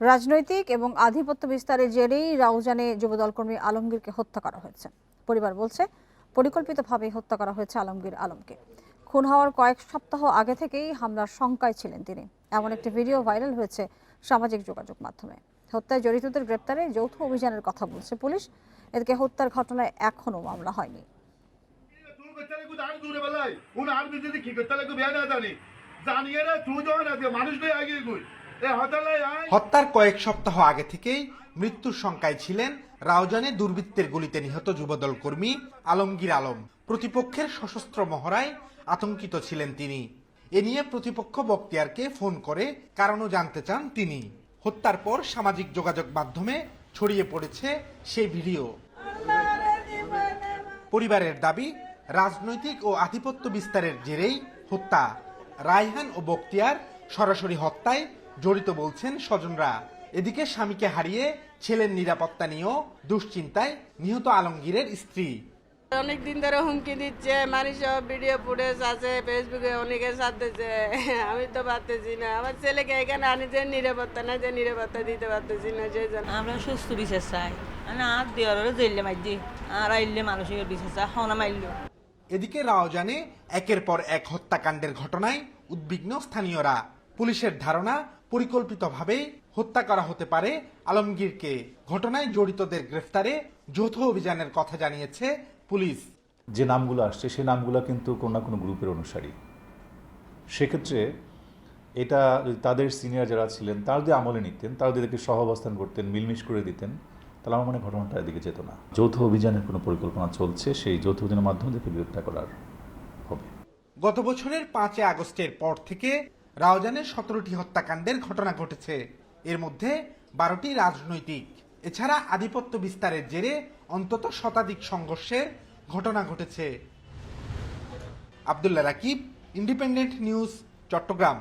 রাজনৈতিক এবং আধিপত্য বিস্তারের জেরেই রাউজানে যুবদল কর্মী আলমগীরকে হত্যা করা হয়েছে। পরিবার বলছে পরিকল্পিতভাবে হত্যা করা হয়েছে আলমগীর আলমকে। খুন হওয়ার কয়েক সপ্তাহ আগে থেকেই হামলার শঙ্কায় ছিলেন তিনি। এমন একটি ভিডিও ভাইরাল হয়েছে সামাজিক যোগাযোগ মাধ্যমে। হত্যায় জড়িতদের গ্রেপ্তারে যৌথ অভিযানের কথা বলছে পুলিশ। এদিকে হত্যার ঘটনায় এখনও মামলা হয়নি। জানিয়ে না মানুষ আগে হত্যার কয়েক সপ্তাহ আগে থেকেই মৃত্যুর শঙ্কায় ছিলেন রাউজানে দুর্বৃত্তের গুলিতে নিহত যুবদল কর্মী আলমগীর আলম। প্রতিপক্ষের সশস্ত্র মহড়ায় আতঙ্কিত ছিলেন তিনি। এ নিয়ে প্রতিপক্ষ বক্তিয়ারকে ফোন করে কারণও জানতে চান তিনি। হত্যার পর সামাজিক যোগাযোগ মাধ্যমে ছড়িয়ে পড়েছে সেই ভিডিও। পরিবারের দাবি, রাজনৈতিক ও আধিপত্য বিস্তারের জেরেই হত্যা। রায়হান ও বক্তিয়ার সরাসরি হত্যায় জড়িত বলছেন স্বজনরা। এদিকে স্বামীকে হারিয়ে ছেলের নিরাপত্তা নিয়েও দুশ্চিন্তায় নিহত আলমগীরের স্ত্রী। অনেক দিন ধরে হুমকি দিচ্ছে মানুষ ভিডিও ফুটেজ আছে ফেসবুকে অনেকে সাথেছে আমি তো পারতেছি না। আমার ছেলেকে এখানে আনি যে নিরাপত্তা না যে নিরাপত্তা দিতে পারতেছি না সেই জন্য। আমরা সুস্থ বিচার চাই। মানে আর দেওয়ার জেললে মাইদি আর আইলে মানুষের বিচার চাই হনা মাইলো এদিকে রাওজানে একের পর এক হত্যাকাণ্ডের ঘটনায় উদ্বিগ্ন স্থানীয়রা। পুলিশের ধারণা পরিকল্পিতভাবে হত্যা করা হতে পারে আলমগীরকে। ঘটনায় জড়িতদের গ্রেফতারে যৌথ অভিযানের কথা জানিয়েছে পুলিশ। যে নামগুলো আসছে সেই নামগুলো কিন্তু কোনো না কোনো গ্রুপের অনুসারী। সেক্ষেত্রে এটা যদি তাদের সিনিয়র যারা ছিলেন তারা যদি আমলে নিতেন তারা যদি এদেরকে সহ অবস্থান করতেন মিলমিশ করে দিতেন তাহলে আমার মনে ঘটনাটা এদিকে যেত না। যৌথ অভিযানের কোনো পরিকল্পনা চলছে সেই যৌথ অভিযানের মাধ্যমে তাদেরকে গ্রেপ্তার করার হবে। গত বছরের পাঁচই আগস্টের পর থেকে রাওজানে সতেরোটি হত্যাকাণ্ডের ঘটনা ঘটেছে। এর মধ্যে বারোটি রাজনৈতিক। এছাড়া আধিপত্য বিস্তারের জেরে অন্তত শতাধিক সংঘর্ষের ঘটনা ঘটেছে। Abdullah Rakib, independent news, Chattogram.